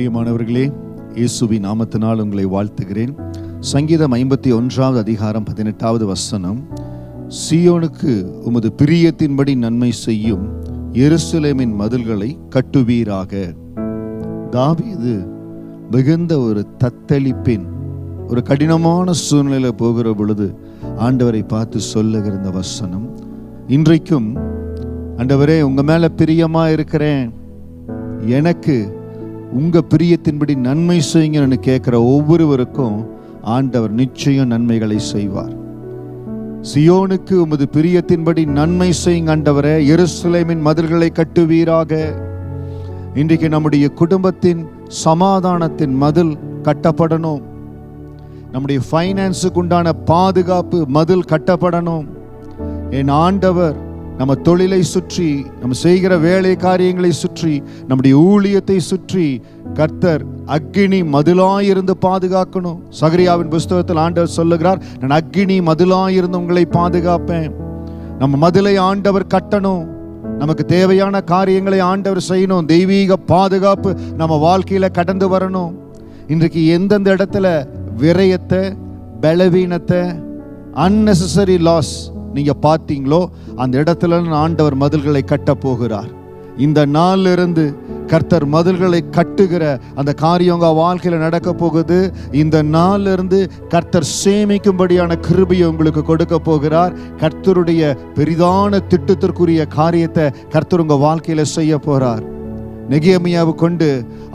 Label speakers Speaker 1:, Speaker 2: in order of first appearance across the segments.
Speaker 1: பிரியமானவர்களே இயேசுவி நாமத்தினால் உங்களை வாழ்த்துகிறேன். சங்கீதம் ஐம்பத்தி ஒன்றாவது அதிகாரம் பதினெட்டாவது வசனம். சியோனுக்கு உமது பிரியத்தின்படி நன்மை செய்யும் எருசலேமின் மதில்களை கட்டுவீராக. தாவீது மிகுந்த ஒரு தத்தளிப்பின் ஒரு கடினமான சூழ்நிலையில் போகிற பொழுது ஆண்டவரை பார்த்து சொல்லுகிற இந்த வசனம் இன்றைக்கும் ஆண்டவரே உங்க மேல பிரியமா இருக்கிறேன். எனக்கு உங்கள் பிரியத்தின்படி நன்மை செய்யுங்கன்னு கேட்குற ஒவ்வொருவருக்கும் ஆண்டவர் நிச்சயம் நன்மைகளை செய்வார். சியோனுக்கு உமது பிரியத்தின்படி நன்மை செய்யுங்க ஆண்டவரே எருசலேமின் மதில்களை கட்டுவீராக. இன்றைக்கு நம்முடைய குடும்பத்தின் சமாதானத்தின் மதில் கட்டப்படணும். நம்முடைய ஃபைனான்ஸுக்கு உண்டான பாதுகாப்பு மதில் கட்டப்படணும். என் ஆண்டவர் நம்ம தொழிலை சுற்றி நம்ம செய்கிற வேலை காரியங்களை சுற்றி நம்முடைய ஊழியத்தை சுற்றி கர்த்தர் அக்னி மதிலாயிருந்து பாதுகாக்கணும். சகரியாவின் புஸ்தகத்தில் ஆண்டவர் சொல்லுகிறார் நான் அக்னி மதிலாயிருந்து உங்களை பாதுகாப்பேன். நம்ம மதிலை ஆண்டவர் கட்டணும். நமக்கு தேவையான காரியங்களை ஆண்டவர் செய்யணும். தெய்வீக பாதுகாப்பு நம்ம வாழ்க்கையில கடந்து வரணும். இன்றைக்கு எந்தெந்த இடத்துல விரயத்தை பலவீனத்தை அன்னெசசரி லாஸ் நீங்க பார்த்தீங்களோ அந்த இடத்துல ஆண்டவர் மதில்களை கட்ட போகிறார். இந்த நாளிலிருந்து கர்த்தர் மதில்களை கட்டுகிற அந்த காரியம் உங்கள் வாழ்க்கையில நடக்க போகுது. இந்த நாளிலிருந்து கர்த்தர் சேமிக்கும்படியான கிருபையை உங்களுக்கு கொடுக்க போகிறார். கர்த்தருடைய பெரிதான திட்டத்திற்குரிய காரியத்தை கர்த்தர் உங்கள் வாழ்க்கையில செய்ய போகிறார் நெகியமியாவை கொண்டு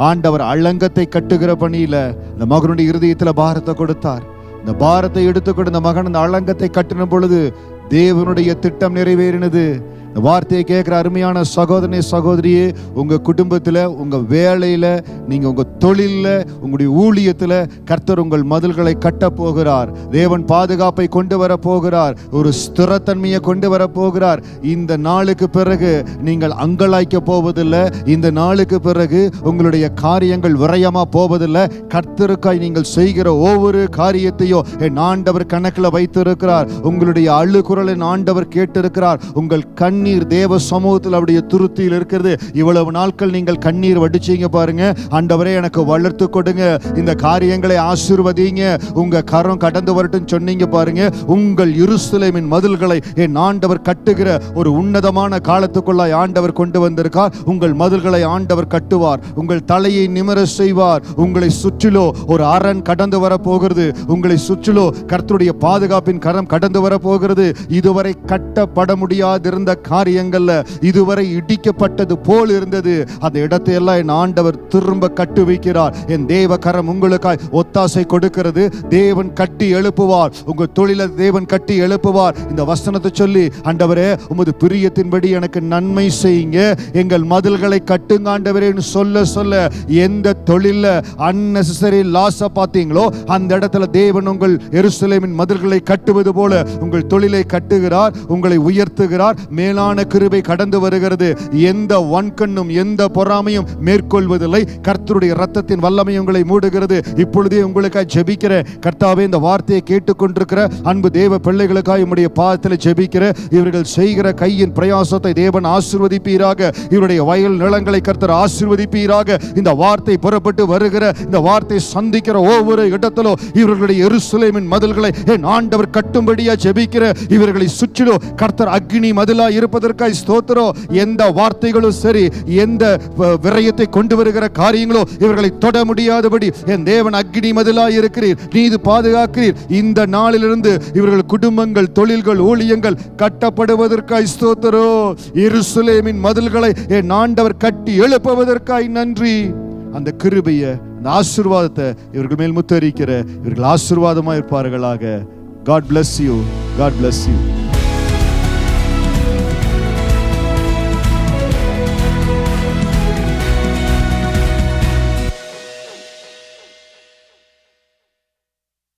Speaker 1: ஆண்டவர் அலங்கத்தை கட்டுகிற பணியில இந்த மகனுடைய இருதயத்தில் பாரத்தை கொடுத்தார். இந்த பாரத்தை எடுத்துக்கொண்டு இந்த மகன் அந்த அலங்கத்தை கட்டின பொழுது தேவனுடைய திட்டம் நிறைவேறினது. இந்த வார்த்தையை கேட்குற அருமையான சகோதரனே சகோதரியே உங்கள் குடும்பத்தில் உங்கள் வேலையில் நீங்கள் உங்கள் தொழிலில் உங்களுடைய ஊழியத்தில் கர்த்தர் உங்கள் மதில்களை கட்ட போகிறார். தேவன் பாதுகாப்பை கொண்டு வர போகிறார். ஒரு ஸ்திரத்தன்மையை கொண்டு வர போகிறார். இந்த நாளுக்கு பிறகு நீங்கள் அங்கலாய்க்க போவதில்லை. இந்த நாளுக்கு பிறகு உங்களுடைய காரியங்கள் விரயமாக போவதில்லை. கர்த்தருக்காய் நீங்கள் செய்கிற ஒவ்வொரு காரியத்தையும் என் ஆண்டவர் கணக்கில் வைத்திருக்கிறார். உங்களுடைய அழுகுரலின் ஆண்டவர் கேட்டிருக்கிறார். உங்கள் கண் கண்ணீர் தேவ சமூகத்தில் அவருடைய துருத்தியில் இருக்கிறது. இவ்வளவு நாட்கள் நீங்கள் கண்ணீர் வடிச்சீங்க பாருங்க. ஆண்டவரே எனக்கு வளர்த்து கொடுங்க. இந்த காரியங்களை ஆசீர்வதிங்க. உங்க கரம் கடந்து வரட்டும் சொன்னீங்க பாருங்க. உங்கள் இருசலேமின் மதில்களை என் ஆண்டவர் கட்டுகிற ஒரு உன்னதமான காலத்துக்குள்ளாய் ஆண்டவர் கொண்டு வந்திருக்கார் உங்கள் மதில்களை ஆண்டவர் கட்டுவார். உங்கள் தலையை நிமிர செய்வார். உங்களை சுற்றிலோ ஒரு அரண் கடந்து வர போகிறது உங்களை சுற்றிலோ கர்த்தருடைய பாதுகாப்பின் கரம் கடந்து வர போகிறது இதுவரை கட்டப்பட முடியாதிருந்த காரியங்கள்ல இதுவரை இடிக்கப்பட்டது போல் இருந்தது. அந்த இடத்தை எல்லாம் என் ஆண்டவர் திரும்ப கட்டு வைக்கிறார். என் தேவ கரம் உங்களுக்காய் ஒத்தாசை கொடுக்கிறது. தேவன் கட்டி எழுப்புவார். உங்க தொழிலை தேவன் கட்டி எழுப்புவார். இந்த வசனத்தை சொல்லி ஆண்டவரே உமது பிரியத்தின்படி எனக்கு நன்மை செய்யுங்க. எங்கள் மதில்களை கட்டுங்க ஆண்டவரேன்னு சொல்ல சொல்ல எந்த தொழில அன்னெசரி லாஸ பார்த்தீங்களோ அந்த இடத்துல தேவன் உங்கள் எருசலேமின் மதில்களை கட்டுவது போல உங்கள் தொழிலை கட்டுகிறார் உங்களை உயர்த்துகிறார். மேலான கிருபை கடந்து வருகிறது. எந்த வன்கண்ணும் எந்த பொறாமையும் மேற்கொள்வதில்லை. கர்த்தருடைய ரத்தத்தின் வல்லமை உங்களை மூடுகிறது. இப்பொழுதே உங்களுக்காக ஜெபிக்கிற கர்த்தாவே இந்த வார்த்தையை கேட்டுக்கொண்டிருக்கிற அன்பு தேவ பிள்ளைகளுக்காக உம்முடைய பாதத்தில் ஜெபிக்கிற இவர்கள் செய்கிற கையின் பிரயாசத்தை தேவன் ஆசிர்வதிப்பீராக. இவருடைய வயல் நிலங்களை கர்த்தர் ஆசிர்வதிப்பீராக. இந்த வார்த்தை புறப்பட்டு வருகிற இந்த வார்த்தை சந்திக்கிற ஒவ்வொரு இடத்திலோ இவர்களுடைய எருசலேமின் மதில்களை என் ஆண்டவர் கட்டும்படியா ஜெபிக்கிற? இவர்களை சுற்றிலோ கர்த்தர் அக்னி மதிலா இருப்பதற்காய் ஸ்தோத்திரம் எந்த வார்த்தைகளும் சரி எந்த விரயத்தை கொண்டு வருகிற காரியங்களோ இவர்களை தொட முடியாதபடி என் தேவன் அக்னி மதிலாய் இருக்கிறீர் நீது பாதுகாக்கிறீர். இந்த நாளிலிருந்து இவர்கள் குடும்பங்கள் தொழில்கள் ஊழியங்கள் கட்டப்படுவதற்காய் ஸ்தோத்திரோ இருசுலேமின் மதில்களை என் ஆண்டவர் கட்டி எழுப்புவதற்காய் நன்றி. அந்த கிருபையை அந்த ஆசீர்வாதத்தை இவர்கள் மேல் முத்தரிக்கிற இவர்கள் ஆசிர்வாதமாக இருப்பார்களாக. God bless you God bless you